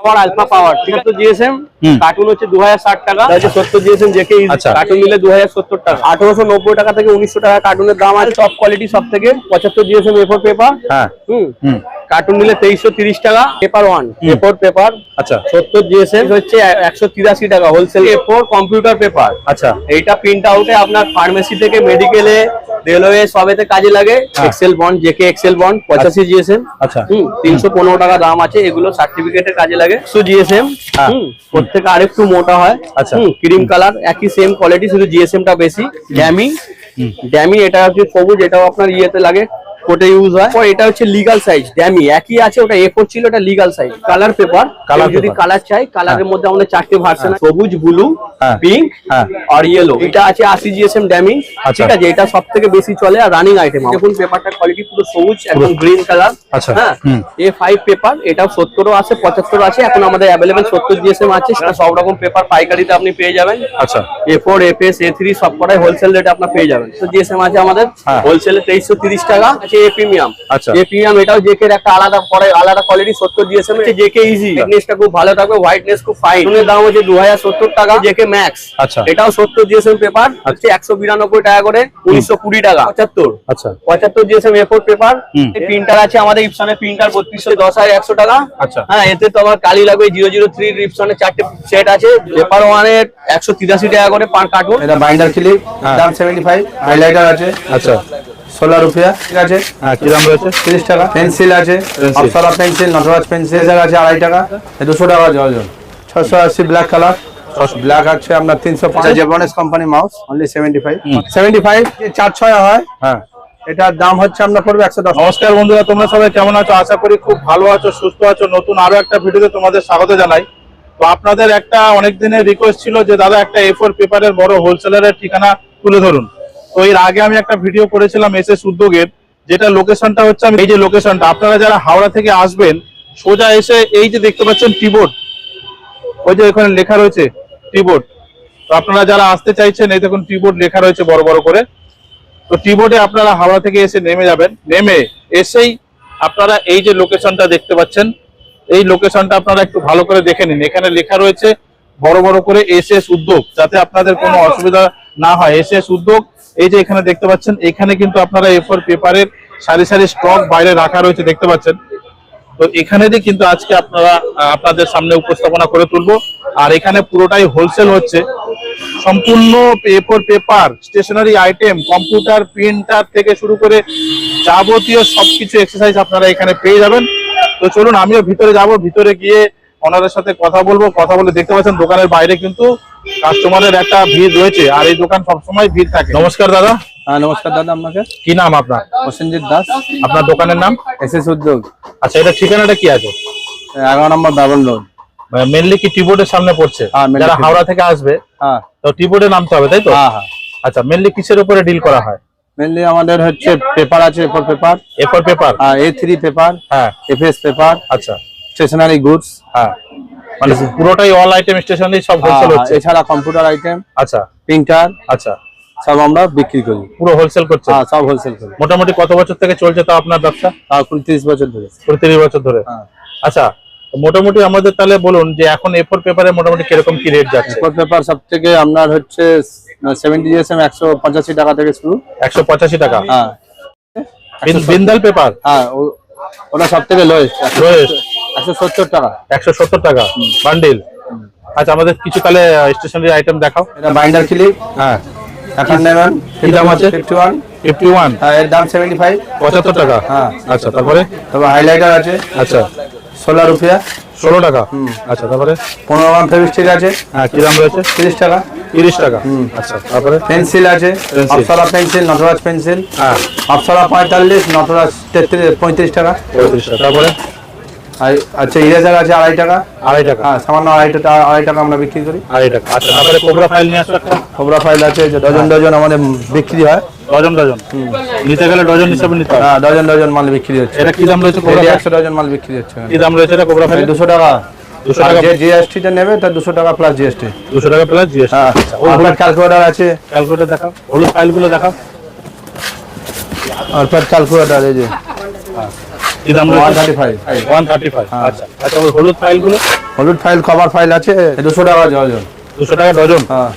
পাওয়ার alpha পাওয়ার ঠিক আছে? GSM carton হচ্ছে দু হাজার ষাট টাকা। এটা হচ্ছে সত্তর জিএসএম জেকে। কার্টুন নিলে দু হাজার সত্তর টাকা। আঠারোশো নব্বই টাকা থেকে উনিশশো টাকা কার্টুনের দাম আছে। সব কোয়ালিটি সব থেকে পঁচাত্তর জিএসএম এফোর পেপার হ্যাঁ। হুম। হুম। কার্টুন নিলে তেইশশো তিরিশ টাকা। পেপার ওয়ান ফোর পেপার আচ্ছা। সত্তর জিএসএম হচ্ছে একশো তিরাশি টাকা হোলসেল ফোর কম্পিউটার পেপার আচ্ছা। এইটা প্রিন্ট আউটে আপনার ফার্মেসি থেকে মেডিকেলে রেলওয়ে সবেতে কাজে লাগে। Excel Bond JK Excel Bond পঁচাশি জিএসএম আচ্ছা। হুম তিনশো পনেরো টাকা দাম আছে এগুলো সার্টিফিকেটের কাজে লাগে। একশো জিএসএম হ্যাঁ। হুম প্রত্যেকে আরেকটু মোটা হয়। আচ্ছা। হুম ক্রিম কালার একই সেম কোয়ালিটি শুধু জিএসএম টা বেশি। ড্যামি ড্যামি এটা হচ্ছে সবুজ এটাও আপনার ইয়েতে লাগে। কোটে ইউজ হয়। পর এটা হচ্ছে লিগাল সাইজ ড্যামি একই আছে ওটা এ ফোর ছিল ওটা legal size colour paper Colour যদি কালার চাই কালারের মধ্যে আমাদের চারটে ভার্সন সবুজ ব্লু হ্যাঁ। পিঙ্ক হ্যাঁ। আর ইয়েলো এটা আছে আশি জিএসএম ড্যামি আচ্ছা। ঠিক আছে এটা সব থেকে বেশি চলে আর রানিং আইটেম দেখুন পেপারটা কোয়ালিটি পুরো সবুজ একদম গ্রিন কালার আচ্ছা। হ্যাঁ। হুম। এ ফাইভ পেপার এটাও সত্তরও আছে পঁচাত্তর আছে। এখন আমাদের অ্যাভেলেবেল সত্তর জিএসএম আছে সেটা সব রকম পেপার পাইকারিতে আপনি পেয়ে যাবেন। আচ্ছা। A four F S A three সব হোলসেল রেটে আপনার পেয়ে যাবেন। তো জিএসএম আছে আমাদের হ্যাঁ। হোলসেলে তেইশশো তিরিশ টাকা। আছে এ প্রিমিয়াম আচ্ছা। এ প্রিমিয়াম এটাও জেকে একটা আলাদা পরে আলাদা কোয়ালিটি সত্তর জিএসএম আছে জেকে ইজি ফিটনেসটা খুব ভালো থাকবে হোয়াইটনেস খুব ফাইন এর দাম হচ্ছে দু হাজার সত্তর টাকা জেকে ম্যাক্স আচ্ছা। এটাও সত্তর জিএসএম পেপার হচ্ছে একশো বিরানব্বই টাকা করে উনিশশো কুড়ি টাকা। পঁচাত্তর। আচ্ছা। পঁচাত্তর GSM A four paper printer আছে আমাদের ইপসনের প্রিন্টার বত্রিশশো দশ হাজার একশো টাকা। আচ্ছা। হ্যাঁ এতে তো আমার কালি লাগবে জিরো জিরো থ্রি ইপসনের চারটে সেট আছে। পেপার ওয়ানের একশো তিরাশি টাকা করে পার কার্টুন এটা বাইন্ডার ক্লিপ হ্যাঁ। দাম সেভেন্টি ফাইভ হাইলাইটার আছে। আচ্ছা। ষোলো রুপিয়া ঠিক আছে? হ্যাঁ কি দাম রয়েছে তিরিশ টাকা। পেন্সিল আছে। অপসরা পেন্সিল নটরাজ পেন্সিল আছে আড়াই টাকা। দুশো টাকা জর্জন ছশো আশি ব্ল্যাক কালার ব্ল্যাক আছে আপনার তিনশো company mouse only seventy five seventy five চার ছয় হয় হ্যাঁ। এটার দাম হচ্ছে একশো দশ। নমস্কার বন্ধুরা তোমরা সবাই কেমন আছো? আশা করি খুব ভালো আছো সুস্থ আছো। নতুন আরও একটা ভিডিওতে তোমাদের স্বাগত জানাই। তো আপনাদের একটা অনেক দিনের রিকোয়েস্ট ছিল যে দাদা একটা এ ফোর পেপারের বড় হোলসেলারের ঠিকানা তুলে ধরুন। তো এর আগে আমি একটা ভিডিও করেছিলাম এস এস উদ্যোগের, যেটা লোকেশনটা হচ্ছে আমি এই যে লোকেশনটা আপনারা যারা হাওড়া থেকে আসবেন, সোজা এসে এই যে দেখতে পাচ্ছেন টিবোর্ড ওই যে এখানে লেখা রয়েছে টিবোর্ড তো আপনারা যারা আসতে চাইছেন, এই দেখুন টিবোর্ড লেখা রয়েছে বড় বড় করে। তো টিবোর্ডে আপনারা হাওড়া থেকে এসে নেমে যাবেন। নেমে এসেই আপনারা এই যে লোকেশনটা দেখতে পাচ্ছেন, এই লোকেশনটা আপনারা একটু ভালো করে দেখে নিন। এখানে লেখা রয়েছে বড় বড় করে এস এস উদ্যোগ, যাতে আপনাদের কোনো অসুবিধা না হয়। এস এস উদ্যোগ এই যে এখানে দেখতে পাচ্ছেন, এখানে কিন্তু আপনারা এফোর পেপারের সারি সারি স্টক বাইরে রাখা রয়েছে, দেখতে পাচ্ছেন। তো এখানে দিয়ে কিন্তু আজকে আপনারা আপনাদের সামনে উপস্থাপনা করে তুলবো। আর এখানে পুরোটাই হোলসেল হচ্ছে। সম্পূর্ণ paper paper stationery item computer printer থেকে শুরু করে যাবতীয় সবকিছু এক্সারসাইজ আপনারা এখানে পেয়ে যাবেন। তো চলুন, আমিও ভিতরে যাব, ভিতরে গিয়ে ওনাদের সাথে কথা বলব। কথা বলে দেখতে পাচ্ছেন, দোকানের বাইরে কিন্তু কাস্টমারের একটা ভিড় রয়েছে আর এই দোকান সবসময় ভিড় থাকে। নমস্কার দাদা। হ্যাঁ নমস্কার দাদা আপনাকে? কি নাম আপনার? প্রসেনজিৎ দাস। আপনার দোকানের নাম? এস এস উদ্যোগ। আচ্ছা এটা ঠিকানাটা কি আছে? এগারো নম্বর ডাবল রোড। মেনলি কি টিবোর্ডের সামনে পড়ছে? হ্যাঁ, যারা হাওড়া থেকে আসবে হ্যাঁ। তো টিবোর্ডে নামতে হবে তাই তো? হ্যাঁ হ্যাঁ। আচ্ছা মেনলি কিসের উপরে ডিল করা হয়? মেনলি আমাদের হচ্ছে পেপার আছে A four paper A four paper R A three paper হ্যাঁ। এফএস পেপার আচ্ছা। স্টেশনারি গুডস হ্যাঁ। মানে পুরোটাই অল আইটেম স্টেশনারি সব হোলসেল হচ্ছে। এছাড়া কম্পিউটার আইটেম আচ্ছা। প্রিন্টার আচ্ছা। সব আমরা বিক্রি করি। পুরো হোলসেল করছে? হ্যাঁ সব হোলসেল করি। মোটামুটি কত বছর থেকে চলছে তো আপনার ব্যবসা? তাও কুড়ি তিরিশ বছর ধরে। কুড়ি তিরিশ বছর ধরে। হ্যাঁ। আচ্ছা মোটামুটি আমাদের তাহলে বলুন যে এখন এফোর পেপারে মোটামুটি কীরকম কি রেট যাচ্ছে? এফোর পেপার সব থেকে আপনার হচ্ছে সেভেন্টি জিএসএম একশো পঁচাশি টাকা থেকে শুরু। একশো পঁচাশি টাকা? হ্যাঁ। বিন- বিন্দাল পেপার হ্যাঁ ও- ওটা সব থেকে লোয়েস্ট Lowest। একশো সত্তর টাকা। একশো সত্তর টাকা। বান্ডিল। আচ্ছা আমাদের কিছু তাহলে স্টেশনারি আইটেম দেখাও। এটা বাইন্ডার ক্লিপ হ্যাঁ। এখন নেবেন। কি দাম আছে? ফিফটি ওয়ান ফিফটি ওয়ান হ্যাঁ এর দাম সেভেন্টি ফাইভ পঁচাত্তর টাকা। হ্যাঁ। আচ্ছা তারপরে? তবে হাইলাইটার আছে। আচ্ছা। ষোলো রুপিয়া। ষোলো টাকা? আচ্ছা তারপরে? পনেরো গ্রাম ফেভিস্টিক আছে। হ্যাঁ কি দাম রয়েছে? তিরিশ টাকা। তিরিশ টাকা। আচ্ছা তারপরে? পেন্সিল আছে। Apsara pencil Nataraj pencil. হ্যাঁ। অপসরা পঁয়তাল্লিশ নটরাজ তেত্রিশ পঁয়ত্রিশ টাকা। পঁয়ত্রিশ টাকা। তারপরে? আচ্ছা ইরেজার আছে আড়াই টাকা? আড়াই টাকা। হ্যাঁ সামান্য আড়াই টাকা আড়াই টাকা আমরা বিক্রি করি। আড়াই টাকা। আচ্ছা তারপরে কোবরা ফাইল নিয়ে আসো একটা। খবরা ফাইল আছে যে ডজন ডজন আমাদের বিক্রি হয়। Dozen dozen. নিতে গেলে ডজন হিসাবে নিতে হবে। হ্যাঁ ডজন ডজন মাল বিক্রি হচ্ছে। এটা কি দাম রয়েছে কোবরা একশো ডজন মাল বিক্রি হচ্ছে কি দাম রয়েছে এটা কোবরা ফাইল দুশো টাকা। 200 আর টাকা। যে জিএসটিটা নেবে তার দুশো টাকা প্লাস জিএসটি দুশো টাকা প্লাস জিএসটি হ্যাঁ ক্যালকুলেটার আছে। ক্যালকুলেটর দেখাও। হলুদ ফাইলগুলো দেখাও। আর ক্যালকুলেটার এই যে। হ্যাঁ। আচ্ছা আচ্ছা ওই হলুদ ফাইলগুলো? হলুদ ফাইল কভার ফাইল আছে দুশো টাকা ডজন। দুশো টাকা ডজন? হ্যাঁ।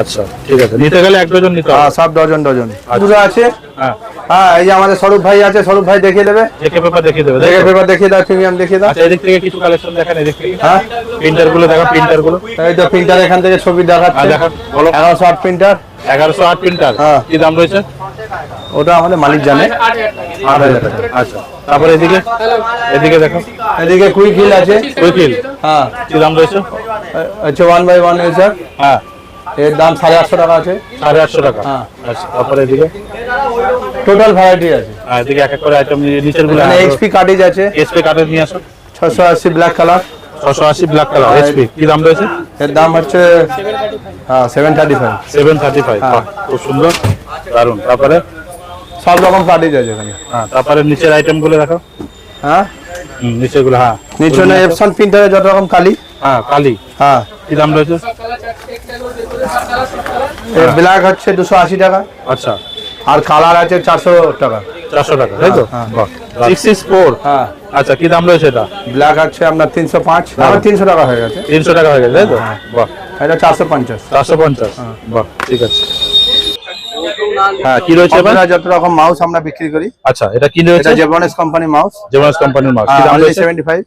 আচ্ছা ঠিক আছে। নিতে গেলে এক ডজন নিতে হ্যাঁ হবে সব ডজন। ডজন দুটো আছে। হ্যাঁ। হ্যাঁ এই যে আমাদের স্বরূপ ভাই আছে স্বরূপ ভাই দেখিয়ে দেবে। দেখে পেপার দেখিয়ে দেবে দেখে পেপার দেখিয়ে দাও প্রিমিয়াম দেখিয়ে দাও। আচ্ছা এদিক থেকে কিছু কালেকশন দেখেন এদিক থেকে। হ্যাঁ। প্রিন্টারগুলো দেখা প্রিন্টারগুলো এই তো প্রিন্টার এখান থেকে ছবি হ্যাঁ দেখাচ্ছে দেখা বলো। এগারোশো আট প্রিন্টার এগারোশো আট প্রিন্টার হ্যাঁ। কি দাম রয়েছে? ওটা আমাদের মালিক জানে। আট হাজার টাকা। আচ্ছা। তারপরে এদিকে? এদিকে দেখো। এদিকে কুইক হিল আছে। উইকিল হ্যাঁ। কি দাম রয়েছে? হচ্ছে ওয়ান বাই ওয়ান স্যার হ্যাঁ। এর দাম সাড়ে আটশো টাকা আছে। সাড়ে আটশো টাকা। হ্যাঁ। আচ্ছা তারপরে এদিকে? টোটাল ভ্যারাইটি আছে। এদিকে এক এক করে আইটেম নিচেরগুলো এইচপি কার্টেজ আছে। এসপি কার্ডে নিয়ে আসো। ছশো আশি ব্ল্যাক কালার ছশো আশি ব্ল্যাক কালার এইচপি কি দাম রয়েছে? এর দাম হচ্ছে হ্যাঁ seven thirty five seven thirty five হ্যাঁ। খুব সুন্দর। দারুণ তারপরে? সব রকম কার্টেজ আছে এখানে। হ্যাঁ তারপরে নিচের আইটেমগুলো দেখো হ্যাঁ? নিচেরগুলো হ্যাঁ। নিচে এপসন প্রিন্টারে যত রকম কালি। হ্যাঁ কালি। হ্যাঁ। কি দাম রয়েছে? ব্ল্যাক হচ্ছে দুশো আশি টাকা। আচ্ছা। আর কালার আছে চারশো টাকা। চারশো টাকা তাই তো? হ্যাঁ, সিক্স সিক্স ফোর হ্যাঁ। আচ্ছা কি দাম রয়েছে এটা? ব্ল্যাক আছে আপনার তিনশো পাঁচ। আমার তিনশো টাকা হয়ে গেছে। তিনশো টাকা হয়ে গেছে তাই তো? বাহ। এটা চারশো পঞ্চাশ। চারশো পঞ্চাশ। বাহ ঠিক আছে। হ্যাঁ কি রয়েছে এবার? যত রকম মাউস আমরা বিক্রি করি। আচ্ছা এটা কি রয়েছে? জেবনেস কোম্পানি মাউস জেমাস কোম্পানির মাছ কি দাম রয়েছে? সেভেন্টি ফাইভ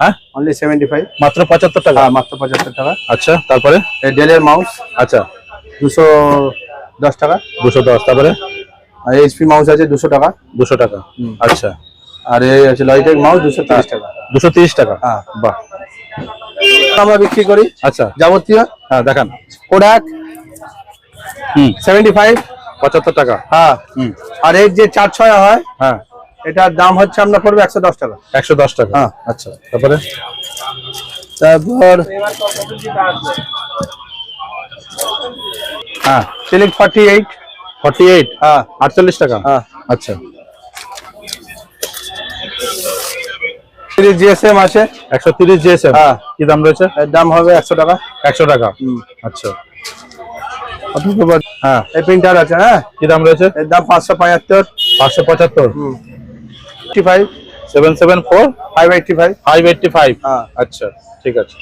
হ্যাঁ? অনলি সেভেন্টি ফাইভ মাত্র পঁচাত্তর টাকা? হ্যাঁ মাত্র পঁচাত্তর টাকা। আচ্ছা তারপরে? এই ডেলের মাউস আচ্ছা। দুশো দশ টাকা। দুশো দশ তারপরে? আর এইচপি মাউস আছে দুশো টাকা। দুশো টাকা। আচ্ছা। আর এই আছে লয়টেক মাউস দুশো তিরিশ টাকা। দুশো তিরিশ টাকা? হ্যাঁ। বাহ। আমরা বিক্রি করি। আচ্ছা। যাবতীয়। হ্যাঁ দেখান। কোডাক হুম। সেভেন্টি ফাইভ পঁচাত্তর টাকা। হ্যাঁ। হুম। আর এর যে চার ছয় হয় হ্যাঁ। এটার দাম হচ্ছে আপনার পড়বে একশো দশ টাকা। একশো দশ টাকা। হ্যাঁ। আচ্ছা। তারপরে? তারপর হ্যাঁ সিলিক ফর্টি এইট ফর্টি এইট হ্যাঁ। আটচল্লিশ টাকা? হ্যাঁ। আচ্ছা। জিএসএম আছে। একশো তিরিশ জিএসএম? হ্যাঁ। কি দাম রয়েছে? এর দাম হবে একশো টাকা। একশো টাকা। আচ্ছা। হ্যাঁ। এই প্রিন্টার আছে হ্যাঁ। কি দাম রয়েছে? এর দাম পাঁচশো পঁয়াত্তর পাঁচশো পঁচাত্তর। Eighty five seven seven four five eighty five five eighty five আচ্ছা ঠিক আছে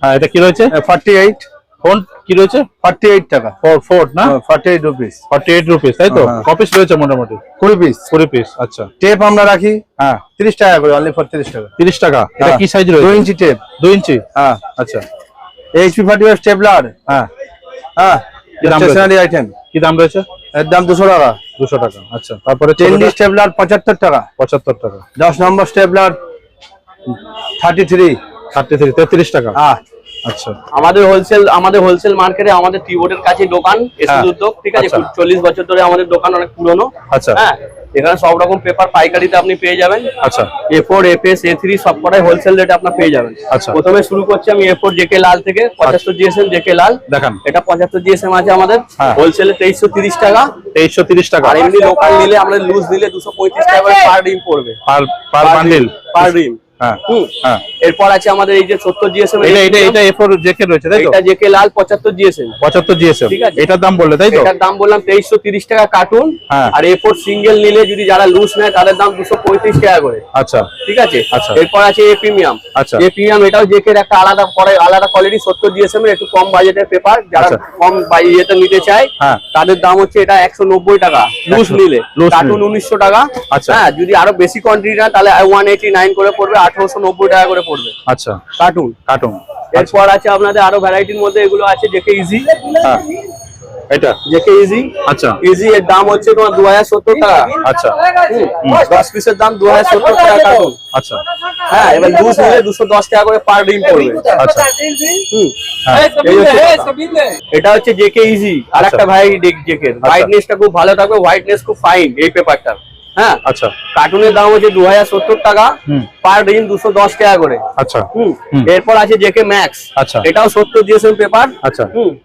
হ্যাঁ এটা কি রয়েছে ফর্টি এইট ফোন কি রয়েছে ফর্টি এইট টাকা ফোর ফোর না forty eight rupees forty eight rupees তাই তো। কপিস রয়েছে মোটামুটি কুড়ি পিস কুড়ি পিস আচ্ছা টেপ আমরা রাখি হ্যাঁ তিরিশ টাকা করে অনলি ফর তিরিশ টাকা তিরিশ টাকা এটা কি সাইজ রয়েছে ইঞ্চি টেপ দুই ইঞ্চি হ্যাঁ আচ্ছা এইচপি ফর্টি ফাইভ স্টেপলার হ্যাঁ হ্যাঁ কি? স্টেশনারি আইটেম কি দাম রয়েছে এর দাম দুশো টাকা। দুশো টাকা আচ্ছা। তারপরে টেন ছোটটা? স্টেপলার পঁচাত্তর টাকা। পঁচাত্তর টাকা। দশ নম্বর stapler thirty three thirty three তেত্রিশ টাকা। হ্যাঁ আচ্ছা। আমাদের হোলসেল আমাদের হোলসেল মার্কেটে আমাদের টিবোর্ডের কাছে দোকান এসএস উদ্যোগ ঠিক আছে? আচ্ছা। চল্লিশ বছর ধরে আমাদের দোকান অনেক পুরনো। আচ্ছা। হ্যাঁ এখানে সব রকম পেপার পাইকারিতে আপনি পেয়ে যাবেন। আচ্ছা। A four F S A three সব কটাই হোলসেল রেটে আপনার পেয়ে যাবেন। আচ্ছা। প্রথমে শুরু করছি আমি এ ফোর জেকে লাল থেকে পঁচাত্তর জিএসএম জেকে লাল। দেখান। এটা পঁচাত্তর জিএসএম আছে আমাদের। হ্যাঁ। হোলসেলে তেইশশো তিরিশ টাকা। তেইশশো তিরিশ টাকা। আর এমনি লোকাল নিলে আমাদের লুজ নিলে দুশো পঁয়ত্রিশ টাকা পার ডিম পড়বে। পার পার বান্ডিল পার ডিম হ্যাঁ হ্যাঁ এরপর আছে আমাদের এই যে সত্তর জিএসএম এটা এটা জেকে রয়েছে তাই তো? এটা জেকে লাল পঁচাত্তর জিএসএম পঁচাত্তর জিএসএম ঠিক আছে। এটার দাম বললে তাই তো? এটার দাম বললাম তেইশশো তিরিশ টাকা কার্টুন হ্যাঁ। আর এ সিঙ্গেল নিলে যদি যারা লুজ নেয় তাদের দাম দুশো পঁয়ত্রিশ টাকা করে। আচ্ছা। ঠিক আছে? আচ্ছা। এরপর আছে এ প্রিমিয়াম আচ্ছা। এ প্রিমিয়াম এটাও জেকের একটা আলাদা পরে আলাদা কোয়ালিটি সত্তর জিএসএম এর একটু কম বাজেটের পেপার যারা আচ্ছা। কম ইয়েতে নিতে চায় হ্যাঁ। তাদের দাম হচ্ছে এটা একশো নব্বই টাকা। লুজ নিলে। কার্টুন উনিশশো টাকা। আচ্ছা। হ্যাঁ যদি আরও বেশি কোয়ান্টিটি না তাহলে ওয়ান এইটি নাইন করে পড়বে আঠারোশো নব্বই টাকা করে পড়বে। আচ্ছা। কার্টুন। কার্টুন। এরপর আছে আপনাদের আরও ভ্যারাইটির মধ্যে এগুলো আছে জেকে ইজি হ্যাঁ। এটা? জেকে ইজি আচ্ছা। ইজি এর দাম হচ্ছে তোমার দু হাজার সত্তর টাকা। আচ্ছা। দশ পিসের দাম দু হাজার সত্তর টাকা কার্টুন। আচ্ছা। হ্যাঁ এবার নিলে দুশো দশ টাকা করে পার ডিম পড়বে। আচ্ছা। হুম। হ্যাঁ। এটা হচ্ছে জেকে ইজি আর একটা ভাই জেকের হোয়াইটনেসটা খুব ভালো থাকবে হোয়াইটনেস খুব ফাইন এই পেপারটা হ্যাঁ? আচ্ছা। কার্টুনের দাম হচ্ছে দু হাজার সত্তর টাকা পার ডিম দুশো দশ টাকা করে। আচ্ছা। এরপর আছে জেকে ম্যাক্স আচ্ছা। এটাও সত্তর জিএসএম পেপার আচ্ছা।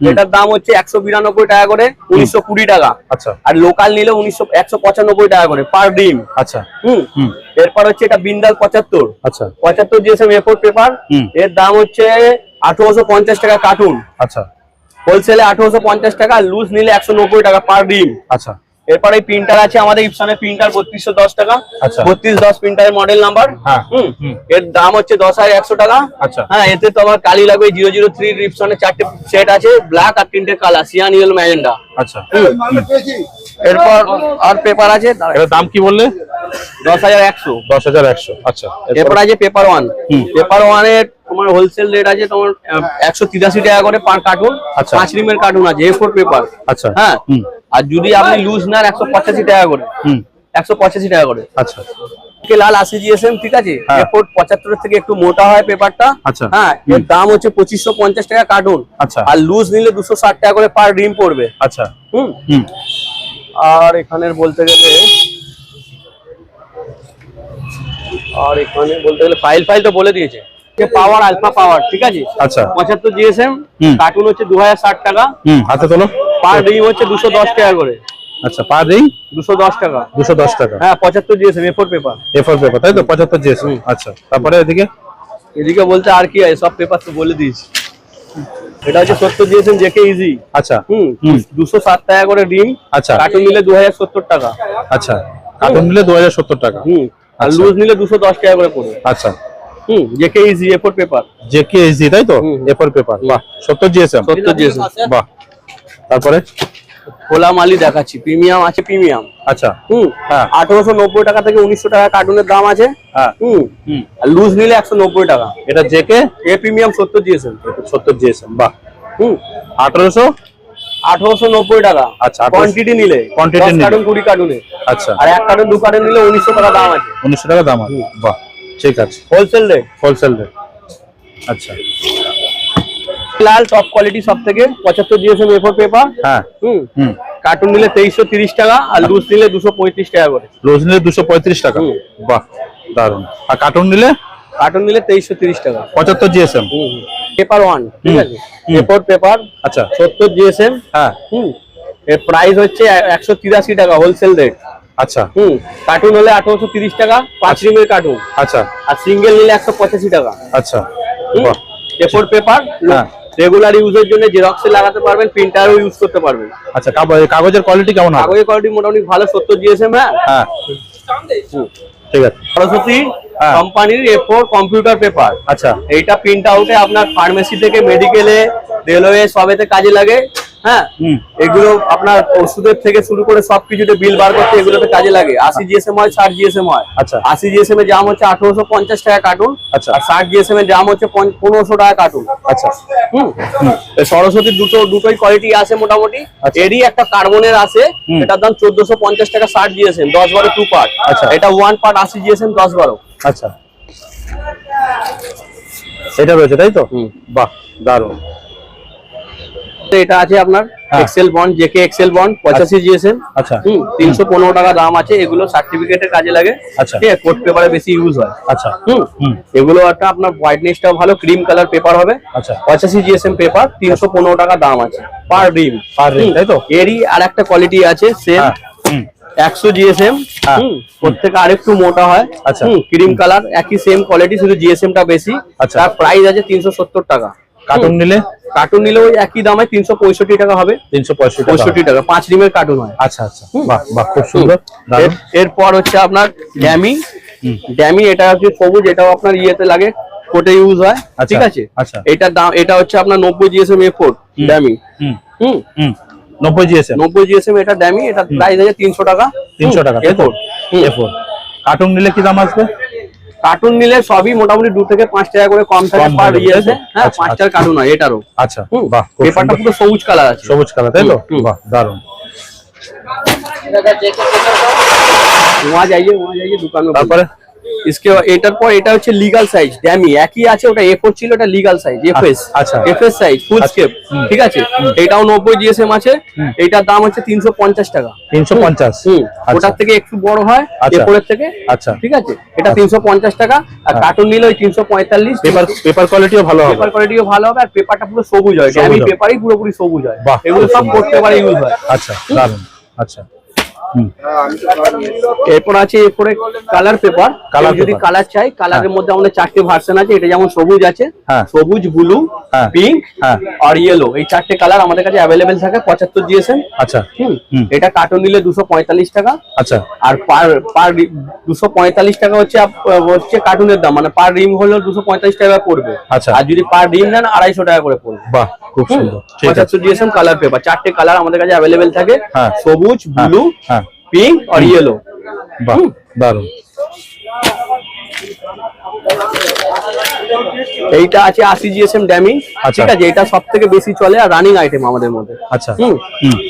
এটার দাম হচ্ছে একশো বিরানব্বই টাকা করে উনিশশো কুড়ি টাকা। আচ্ছা। আর লোকাল নিলে উনিশশো একশো পঁচানব্বই টাকা করে পার ডিম আচ্ছা। হুম। এরপর হচ্ছে এটা বিন্দাল পঁচাত্তর। আচ্ছা। পঁচাত্তর জিএসএম এফোর পেপার হুম। এর দাম হচ্ছে আঠারোশো পঞ্চাশ টাকা কার্টুন আচ্ছা। হোলসেলে আঠারোশো পঞ্চাশ টাকা লুজ নিলে একশো নব্বই টাকা পার ডিম আচ্ছা। এরপর প্রিন্টার আছে আমাদের ইপসনের প্রিন্টার বত্রিশশো দশ টাকা। আচ্ছা। বত্রিশ দশ প্রিন্টারের মডেল নাম্বার হ্যাঁ, হুম। হুম। এর দাম হচ্ছে দশ হাজার একশো টাকা। আচ্ছা। হ্যাঁ এতে তোমার কালি লাগবে জিরো জিরো থ্রি রিপসনের চারটে সেট আছে ব্ল্যাক আর তিনটে কালার সিয়ান ইয়েলো ম্যাজেন্ডা আচ্ছা। এরপর আর পেপার আছে দাম কি বললে? দশ হাজার একশো। দশ হাজার একশো। আচ্ছা। এরপর আছে পেপার ওয়ান। পেপার ওয়ানের তোমার হোলসেল রেট আছে তোমার একশো তিরাশি টাকা করে পার কার্টুন আচ্ছা। পাঁচ রিমের কার্টুন আছে এ ফোর পেপার আচ্ছা। হ্যাঁ। হুম। আর যদি আপনি লুজ নেন একশো পঁচাশি টাকা করে। হুম। একশো পঁচাশি টাকা করে। আচ্ছা। লাল আশি জিএসএম ঠিক আছে? হ্যাঁ। এরপর পঁচাত্তরের থেকে একটু মোটা হয় পেপারটা। আচ্ছা। হ্যাঁ এর দাম হচ্ছে পঁচিশশো পঞ্চাশ টাকা কার্টুন। আচ্ছা। আর লুজ নিলে দুশো ষাট টাকা করে পার রিম পড়বে। আচ্ছা। হুম। আর এখানের বলতে গেলে আর এখানে বলতে গেলে ফাইল ফাইল তো বলে দিয়েছে। পাওয়ার আলফা পাওয়ার ঠিক আছে? আচ্ছা। পঁচাত্তর জিএসএম কার্টুন হচ্ছে দু হাজার ষাট টাকা। হুম হাতে তোলো। পার রিম হচ্ছে দুশো দশ টাকা করে। আচ্ছা পা দিই দুশো দশ টাকা। দুশো দশ টাকা। হ্যাঁ পঁচাত্তর GSM A paper A paper তাই তো? পঁচাত্তর জিএসএম আচ্ছা তারপরে এদিকে? এদিকে বলতে আর কি আছে সব পেপার তো বলে দিয়েছি এটা হচ্ছে সত্তর জিএসএম জেকে ইজি আচ্ছা। হুম হুম। দুশো ষাট টাকা করে রিম আচ্ছা। কার্টুন নিলে দু হাজার সত্তর টাকা। আচ্ছা কার্টুন নিলে দু হাজার সত্তর টাকা। হুম আর আচ্ছা। লুজ নিলে দুশো দশ টাকা করে পড়বে। আচ্ছা। হুম JK easy A four paper J K S G তাই তো? হুম। এ ফোর পেপার বাহ সত্তর জিএসএম সত্তর জিএসএম বাহ। তারপরে? খোলা মালই দেখাচ্ছি প্রিমিয়াম আছে প্রিমিয়াম। আচ্ছা। হুম হ্যাঁ। আঠারোশো নব্বই টাকা থেকে উনিশশো টাকা কার্টুনের দাম আছে। হ্যাঁ। হুম হুম। আর লুজ নিলে একশো নব্বই টাকা। এটা জেকে এ প্রিমিয়াম সত্তর জিএসএম। সত্তর জিএসএম বাহ। হুম। আঠারোশো? আঠারোশো নব্বই টাকা। আচ্ছা, কোয়ান্টিটি নিলে। নিলে। কার্টুন কুড়ি কার্টুনে। আচ্ছা। আর এক কার্টুন দু কার্টুন নিলে উনিশশো টাকা দাম আছে। উনিশশো টাকা দাম আছে। বাহ ঠিক আছে। হোলসেল রেট হোলসেল রেট আচ্ছা। লাল টপ কোয়ালিটি সব থেকে পঁচাত্তর জিএসএম এ ফোর পেপার হ্যাঁ। হুম। হুম। কার্টুন নিলে তেইশশো তিরিশ টাকা আর লুজ নিলে দুশো পঁয়ত্রিশ টাকা করে। রোজ নিলে দুশো পঁয়ত্রিশ টাকা। বাহ দারুণ আর কার্টুন নিলে? কার্টুন নিলে তেইশশো তিরিশ টাকা। পঁচাত্তর জিএসএম পেপার ওয়ান ঠিক আছে? হুম। এ ফোর পেপার আচ্ছা। সত্তর জিএসএম হ্যাঁ। হুম। এর প্রাইস হচ্ছে একশো তিরাশি টাকা হোলসেল রেট আচ্ছা। হুম। কার্টুন হলে আঠারোশো তিরিশ টাকা পাঁচ রিমের কার্টুন আচ্ছা। আর সিঙ্গেল নিলে একশো পঁচাশি টাকা। আচ্ছা। হুম। বাহ। এ পেপার হ্যাঁ। রেগুলার ইউজের জন্য জেরক্সে লাগাতে পারবেন প্রিন্টারও ইউজ করতে পারবেন। আচ্ছা কাগজ- কাগজের কোয়ালিটি কেমন হবে? কাগজের কোয়ালিটি মোটামুটি ভালো সত্তর জিএসএম হ্যাঁ? হ্যাঁ। ঠিক আছে। সরস্বতী। কোম্পানির এ ফোর কম্পিউটার পেপার আচ্ছা। এইটা প্রিন্ট আউটে আপনার ফার্মেসি থেকে মেডিকেলে রেলওয়ে সবেতে কাজে লাগে। হ্যাঁ? এগুলো আপনার ওষুধের থেকে শুরু করে সবকিছুতে বিল বার করতে এগুলোতে কাজে লাগে। আশি জিএসএম হয় ষাট জিএসএম হয়। আচ্ছা। আশি জিএসএম এর দাম হচ্ছে আঠারোশো পঞ্চাশ টাকা কার্টুন আচ্ছা। আর ষাট জিএসএম এর দাম হচ্ছে পনেরোশো টাকা কার্টুন আচ্ছা। হুম। সরস্বতীর দুটো দুটোই কোয়ালিটি আছে মোটামুটি। আচ্ছা। এরই একটা কার্বনের আছে এটার দাম চোদ্দশো পঞ্চাশ টাকা ষাট জিএসএম দশ বারো টু পার্ট আচ্ছা। এটা ওয়ান পার্ট আশি জিএসএম দশ বারো। আচ্ছা। এটা রয়েছে তাই তো। বাহ দারুণ তো এটা আছে আপনার। Excel Bond JK Excel Bond পঁচাশি জিএসএম আচ্ছা। হুম তিনশো পনেরো টাকা দাম আছে এগুলো সার্টিফিকেটের কাজে লাগে। আচ্ছা। ঠিক আছে কোর্ট পেপারে বেশি ইউজ হয়। আচ্ছা। হুম এগুলো একটা আপনার হোয়াইটনেসটাও ভালো ক্রিম কালার পেপার হবে। আচ্ছা। পঁচাশি জিএসএম পেপার তিনশো পনেরো টাকা দাম আছে। পার রিম পার rim, তাই তো? এরই আর একটা কোয়ালিটি আছে সেম হ্যাঁ একশো জিএসএম হ্যাঁ। প্রত্যেকে আরেকটু মোটা হয়। আচ্ছা। ক্রিম কালার একই সেম কোয়ালিটি শুধু জিএসএম টা বেশি। আচ্ছা। তার প্রাইস আছে তিনশো সত্তর টাকা। কার্টুন নিলে? কার্টুন নিলে ওই একই দামে তিনশো পঁয়ষট্টি টাকা হবে। তিনশো পঁয়ষট্টি টাকা পাঁচ রিমের কার্টুন হয়। আচ্ছা আচ্ছা। বাহ বাহ খুব সুন্দর। এরপর হচ্ছে আপনার ড্যামি। ড্যামি এটা হচ্ছে সবুজ এটাও আপনার ইয়েতে লাগে কোটে ইউজ হয়। আচ্ছা, ঠিক আছে? আচ্ছা। দাম এটা হচ্ছে আপনার নব্বই জিএসএম এ ফোর ড্যামি হুম। হুম। হুম। নব্বই জিএসএম নব্বই জিএসএম এটা ড্যামি এটা প্রাইস আছে তিনশো টাকা। তিনশো টাকা এ ফোর কার্টুন নিলে কি দাম আসবে? কার্টুন নিলে সবই মোটামুটি দু থেকে পাঁচ টাকা করে কম থাকে কম পার থাকে, ইয়েতে তাই তো? হ্যাঁ আচ্ছা, পাঁচটার কার্টুন হয় এটারও আচ্ছা হুম বাহ খুব পেপারটা সুন্দর। পুরো সবুজ কালার আছে সবুজ কালার তাই তো হুম, হুম। বাহ দারুন वहाँ जाइए वहाँ जाइए दुकान में স্কেল এটার পর এটা হচ্ছে লিগাল সাইজ ড্যামি একই আছে ওটা এফ ছিল ওটা লিগাল সাইজ এফএস আচ্ছা এফএস সাইজ ফুল স্কেপ ঠিক আছে এটাও 90 জিএসএম আছে এটার দাম হচ্ছে 350 টাকা 350 হুম ওটার থেকে একটু বড় হয় এফোর থেকে আচ্ছা ঠিক আছে এটা 350 টাকা আর কার্টুন নিলে ওই 345 পেপার পেপার কোয়ালিটিও ভালো হবে। পেপার কোয়ালিটিও ভালো হবে আর পেপারটা পুরো সবুজ হয়। ড্যামি পেপারই পুরোপুরি সবুজ হয়। এগুলো সব করতে পারে ইউজ হয়। আচ্ছা দারুণ। আচ্ছা। এরপর আছে এরপরে কালার পেপার Colour যদি কালার চাই কালারের মধ্যে আমাদের চারটে ভার্সন আছে। এটা যেমন সবুজ আছে হ্যাঁ। সবুজ ব্লু হ্যাঁ। পিঙ্ক হ্যাঁ। আর ইয়েলো এই চারটে কালার আমাদের কাছে অ্যাভেলেবেল থাকে পঁচাত্তর জিএসএম আচ্ছা। এটা কার্টুন নিলে দুশো পঁয়তাল্লিশ টাকা। আচ্ছা। আর পার পার দুশো পঁয়তাল্লিশ টাকা হচ্ছে হচ্ছে কার্টুনের দাম। মানে পার রিম হলেও দুশো পঁয়তাল্লিশ টাকা পড়বে। আচ্ছা। আর যদি পার রিম নেন আড়াইশো টাকা করে পড়বে। বাহ। খুব সুন্দর পঁচাত্তর জিএসএম কালার পেপার চারটে কালার আমাদের কাছে অ্যাভেলেবেল থাকে। হ্যাঁ। সবুজ ব্লু পিঙ্ক আর ইয়েলো বাহ দারুণ এইটা আছে আশি জিএসএম ড্যামি আচ্ছা। ঠিক আছে? এটা সব থেকে বেশি চলে আর রানিং আইটেম আমাদের মধ্যে। আচ্ছা। হুম।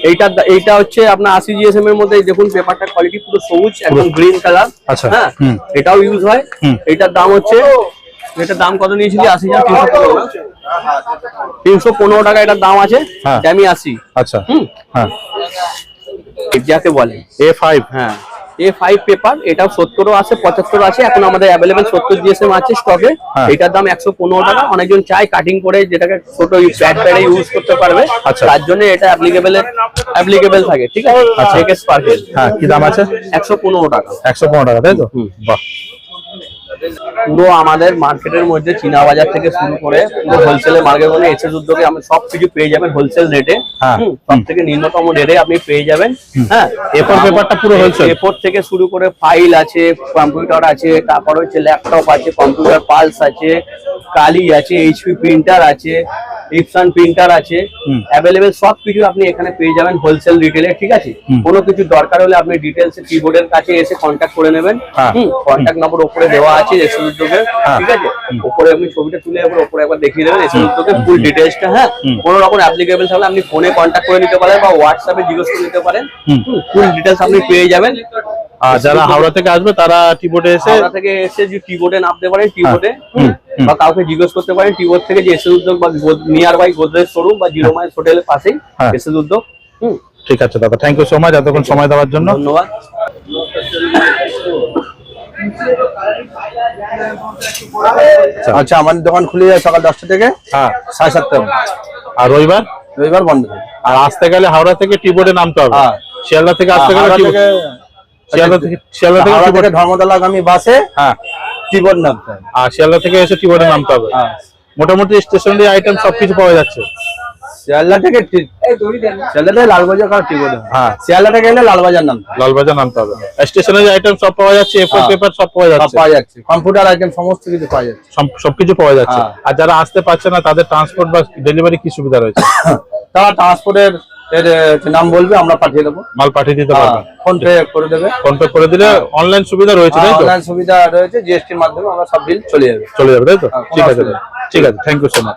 এইটা এইটা হচ্ছে আপনার আশি জিএসএম এর মধ্যে দেখুন পেপারটা কোয়ালিটি পুরো সবুজ একদম গ্রিন কালার আচ্ছা, হ্যাঁ এটাও ইউজ হয়। হুম। এটার দাম হচ্ছে এটার দাম কত নিয়েছিলি আশি হাজার তিনশো তিনশো পনেরো টাকা এটার দাম আছে। হ্যাঁ। ড্যামি আশি আচ্ছা। হুম। হ্যাঁ। যাকে বলে। এ ফাইভ হ্যাঁ। এ ফাইভ পেপার এটাও সত্তরও আছে পঁচাত্তর আছে এখন আমাদের অ্যাভেলেবেল সত্তর জিএসএম আছে স্টকে হ্যাঁ। এটার দাম একশো পনেরো টাকা। অনেকজন চায় কাটিং করে যেটাকে ছোট প্যাড প্যাডে ইউজ করতে পারবে। আচ্ছা। তার জন্য এটা অ্যাপ্লিকেবল অ্যাপ্লিকেবল থাকে ঠিক আছে? আচ্ছা। হ্যাঁ কি দাম আছে? একশো পনেরো টাকা। একশো পনেরো টাকা তাই তো? বাহ। পুরো আমাদের মার্কেটের মধ্যে চীনা বাজার থেকে শুরু করে পুরো হোলসেলের মার্কেট মানে এসএস উদ্যোগে আমি সব কিছু পেয়ে যাবেন হোলসেল রেটে হ্যাঁ। সব থেকে নিম্নতম রেটে আপনি পেয়ে যাবেন। হ্যাঁ এরপর পেপারটা পুরো হোলসেল এরপর থেকে শুরু করে ফাইল আছে কম্পিউটার আছে তারপর হচ্ছে ল্যাপটপ আছে কম্পিউটার পালস আছে কালি আছে এইচপি প্রিন্টার আছে ইপসন প্রিন্টার আছে। অ্যাভেলেবেল সব কিছু আপনি এখানে পেয়ে যাবেন হোলসেল রিটেলে ঠিক আছে? কোনো কিছু দরকার হলে আপনি ডিটেলস কিবোর্ডের কাছে এসে কন্ট্যাক্ট করে নেবেন। কন্ট্যাক্ট নম্বর উপরে দেওয়া আছে এসে উদ্যোগের হ্যাঁ। ঠিক আছে? উপরে আপনি ছবিটা তুলে একবার উপরে একবার দেখিয়ে দেবেন এসে উদ্যোগের ফুল ডিটেলসটা হ্যাঁ। কোনো রকম অ্যাপ্লিকেবল থাকলে আপনি ফোনে কন্ট্যাক্ট করে নিতে পারেন বা হোয়াটসঅ্যাপে জিজ্ঞেস করে নিতে পারেন। ফুল ডিটেলস আপনি পেয়ে যাবেন। আর যারা হাওড়া থেকে আসবে তারা টিবোর্ডে এসে হাওড়া থেকে এসে যে টিবোর্ডে নামতে পারেন টিবোর্ডে। বা কাউকে জিজ্ঞেস করতে পারেন টিবোর্ড থেকে যে এসে উদ্যোগ বা নিয়ার বাই গোদরেজ শোরুম বা জিরো মাইলস হোটেলের পাশেই হ্যাঁ। এসে উদ্যোগ। হুম। ঠিক আছে দাদা থ্যাংক ইউ সো মাচ এতক্ষণ সময় দেওয়ার জন্য। ধন্যবাদ। আচ্ছা আমাদের দোকান খুলে যায় সকাল দশটা থেকে? হ্যাঁ। সাড়ে সাতটা। আর রবিবার? রবিবার বন্ধ থাকে। আর আসতে গেলে হাওড়া থেকে টিবোর্ডে নামতে হবে। হ্যাঁ। শিয়ালদা থেকে আসতে গেলে টিবোর্ড- থেকে- শিয়ালদা থেকে শিয়ালদা থেকে ধর্মতলাগামী বাসে হ্যাঁ। টিবন নামতে হবে। আর শিয়ালদা থেকে এসে টিবোর্ডে নামতে হবে। হ্যাঁ। মোটামুটি স্টেশনারি আইটেম সবকিছু পাওয়া যাচ্ছে। শিয়ালদা থেকে টি- শিয়ালদা থেকে লালবাজার হ্যাঁ। শিয়ালদা থেকে এলে লালবাজার নামতে লালবাজার নামতে হবে। স্টেশনারি আইটেম সব পাওয়া যাচ্ছে হ্যাঁ। পেপার সব পাওয়া যাচ্ছে। পাওয়া যাচ্ছে। কম্পিউটার আইটেম সমস্ত কিছু পাওয়া যাচ্ছে। সবকিছু পাওয়া যাচ্ছে। হ্যাঁ। আর যারা আসতে পারছে না তাদের ট্রান্সপোর্ট বা ডেলিভারি কি সুবিধা রয়েছে? তারা ট্রান্সপোর্টের এর, নাম বলবে আমরা পাঠিয়ে দেবো। মাল পাঠিয়ে দিতে পারবেন ফোন পে করে দেবে। ফোন পে করে দিলে অনলাইন সুবিধা রয়েছে তাই তো? অনলাইন সুবিধা রয়েছে জিএসটির মাধ্যমে আমরা সব বিল চলে যাবে। চলে যাবে তাই তো? হ্যাঁ, ঠিক আছে ঠিক আছে থ্যাংক ইউ সো মাচ